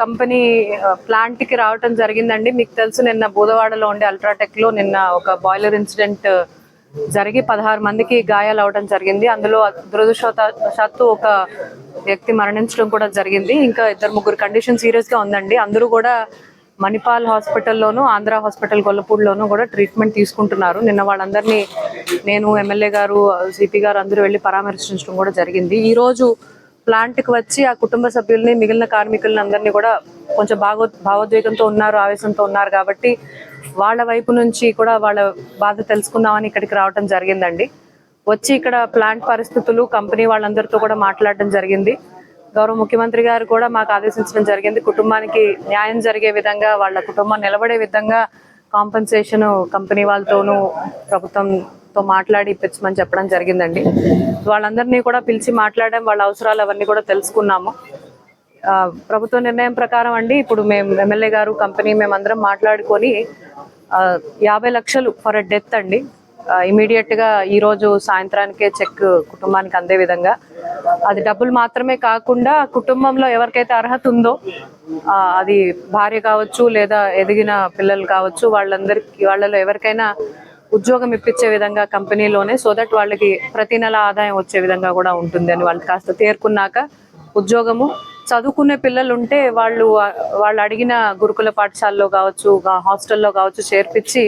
Company ప్లాంట్కి రావటం జరిగిందండి. మీకు తెలుసు నిన్న బూదవాడలో ఉండే అల్ట్రాటెక్లో నిన్న ఒక బాయిలర్ ఇన్సిడెంట్ జరిగి పదహారు మందికి గాయాలు అవడం జరిగింది. అందులో దురదృష్టవశాత్తు ఒక వ్యక్తి మరణించడం కూడా జరిగింది. ఇంకా ఇద్దరు ముగ్గురు కండిషన్ సీరియస్గా ఉందండి. అందరూ కూడా మణిపాల్ హాస్పిటల్లోను ఆంధ్ర హాస్పిటల్ గొల్లపూడిలోను కూడా ట్రీట్మెంట్ తీసుకుంటున్నారు. నిన్న వాళ్ళందరినీ నేను ఎమ్మెల్యే గారు సిపి గారు అందరూ వెళ్ళి పరామర్శించడం కూడా జరిగింది. ఈ ప్లాంట్కి వచ్చి ఆ కుటుంబ సభ్యుల్ని మిగిలిన కార్మికులని అందరినీ కూడా కొంచెం భాగో భావోద్వేగంతో ఉన్నారు ఆవేశంతో ఉన్నారు కాబట్టి వాళ్ళ వైపు నుంచి కూడా వాళ్ళ బాధ తెలుసుకుందామని ఇక్కడికి రావడం జరిగిందండి. వచ్చి ఇక్కడ ప్లాంట్ పరిస్థితులు కంపెనీ వాళ్ళందరితో కూడా మాట్లాడడం జరిగింది. గౌరవ ముఖ్యమంత్రి గారు కూడా మాకు ఆదేశించడం జరిగింది. కుటుంబానికి న్యాయం జరిగే విధంగా వాళ్ళ కుటుంబం నిలబడే విధంగా కాంపెన్సేషన్ కంపెనీ వాళ్ళతోనూ ప్రభుత్వం వాళ్ళతో మాట్లాడి ఇప్పించమని చెప్పడం జరిగిందండి. వాళ్ళందరినీ కూడా పిలిచి మాట్లాడడం వాళ్ళ అవసరాలు అవన్నీ కూడా తెలుసుకున్నాము. ప్రభుత్వ నిర్ణయం ప్రకారం అండి ఇప్పుడు మేము ఎమ్మెల్యే గారు కంపెనీ మేమందరం మాట్లాడుకొని యాభై లక్షలు ఫర్ డెత్ అండి. ఇమీడియట్గా ఈరోజు ఈ రోజు సాయంత్రానికే చెక్ కుటుంబానికి అందే విధంగా. అది డబ్బులు మాత్రమే కాకుండా కుటుంబంలో ఎవరికైతే అర్హత ఉందో అది భార్య కావచ్చు లేదా ఎదిగిన పిల్లలు కావచ్చు వాళ్ళందరికీ వాళ్ళలో ఎవరికైనా ఉద్యోగం ఇప్పించే విధంగా కంపెనీలోనే సో దట్ వాళ్ళకి ప్రతి నెల ఆదాయం వచ్చే విధంగా కూడా ఉంటుంది అని వాళ్ళు కాస్త తేరుకున్నాక ఉద్యోగము. చదువుకునే పిల్లలు ఉంటే వాళ్ళు వాళ్ళు అడిగిన గురుకుల పాఠశాలలో కావచ్చు హాస్టల్లో కావచ్చు చేర్పించి